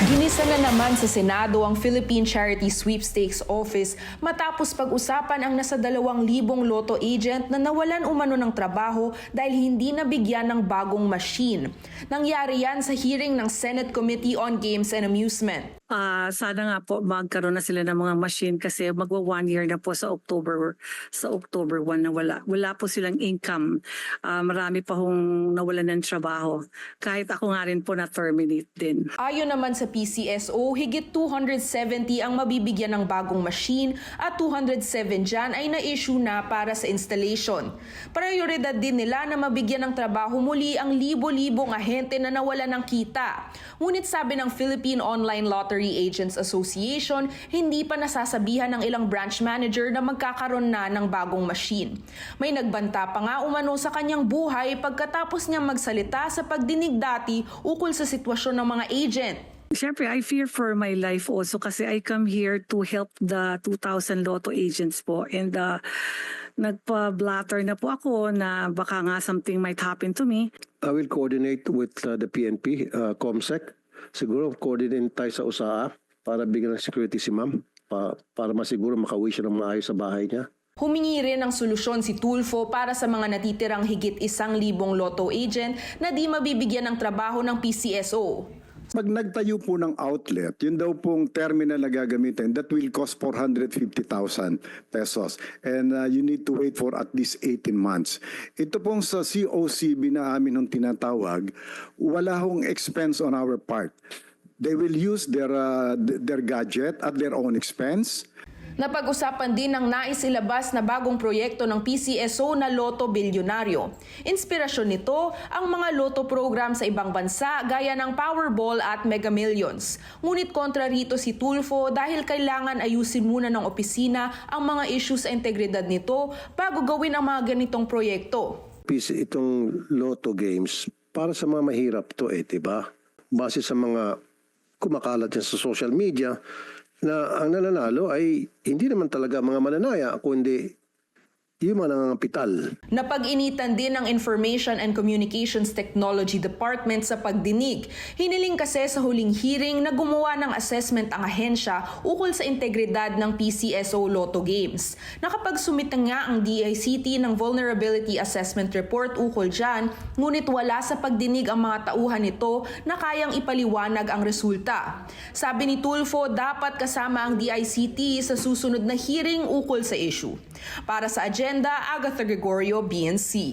Ginisa na naman sa Senado ang Philippine Charity Sweepstakes Office matapos pag-usapan ang nasa dalawang libong loto agent na nawalan umano ng trabaho dahil hindi nabigyan ng bagong machine. Nangyari yan sa hearing ng Senate Committee on Games and Amusement. Ah, sana nga po magkaroon na sila ng mga machine kasi magwa one year na po sa October sa October 1 na wala. Wala po silang income. Ah, marami pa hong nawalan ng trabaho. Kahit ako nga rin po na terminate din. Ayon naman sa PCSO, higit 270 ang mabibigyan ng bagong machine at 207 dyan ay na-issue na para sa installation. Prioridad din nila na mabigyan ng trabaho muli ang libo-libong ahente na nawala ng kita. Ngunit sabi ng Philippine Online Lottery Agents Association, hindi pa nasasabihan ng ilang branch manager na magkakaroon na ng bagong machine. May nagbanta pa nga umano sa kanyang buhay pagkatapos niyang magsalita sa pagdinig dati ukol sa sitwasyon ng mga agent. Siyempre, I fear for my life also kasi I come here to help the 2,000 lotto agents po. And uh, nagpa-blatter na po ako na baka nga something might happen to me. I will coordinate with uh, the PNP, uh, COMSEC. Siguro coordinate tayo sa USAA para bigyan ng security si ma'am pa, para masiguro makauwi siya ng maayos sa bahay niya. Humingi rin ng solusyon si Tulfo para sa mga natitirang higit isang libong lotto agent na di mabibigyan ng trabaho ng PCSO. Pag nagtayo po ng outlet, yun daw pong terminal na gagamitin, that will cost 450,000 pesos. And uh, you need to wait for at least 18 months. Ito pong sa COCB na amin nung tinatawag, wala hong expense on our part. They will use their, uh, their gadget at their own expense. Napag-usapan din ng nais ilabas na bagong proyekto ng PCSO na Loto Bilyonaryo. Inspirasyon nito ang mga loto program sa ibang bansa gaya ng Powerball at Mega Millions. Ngunit kontra rito si Tulfo dahil kailangan ayusin muna ng opisina ang mga issues sa integridad nito bago gawin ang mga ganitong proyekto. Itong Lotto Games para sa mga mahirap to eh, 'di ba? Base sa mga kumakalat yan sa social media na ang nananalo ay hindi naman talaga mga mananaya kundi yung mga nangangapital. Napag-initan din ng Information and Communications Technology Department sa pagdinig. Hiniling kasi sa huling hearing na gumawa ng assessment ang ahensya ukol sa integridad ng PCSO Lotto Games. Nakapagsumita nga ang DICT ng Vulnerability Assessment Report ukol dyan, ngunit wala sa pagdinig ang mga tauhan nito na kayang ipaliwanag ang resulta. Sabi ni Tulfo, dapat kasama ang DICT sa susunod na hearing ukol sa issue. Para sa agenda, Agatha Gregorio, BNC.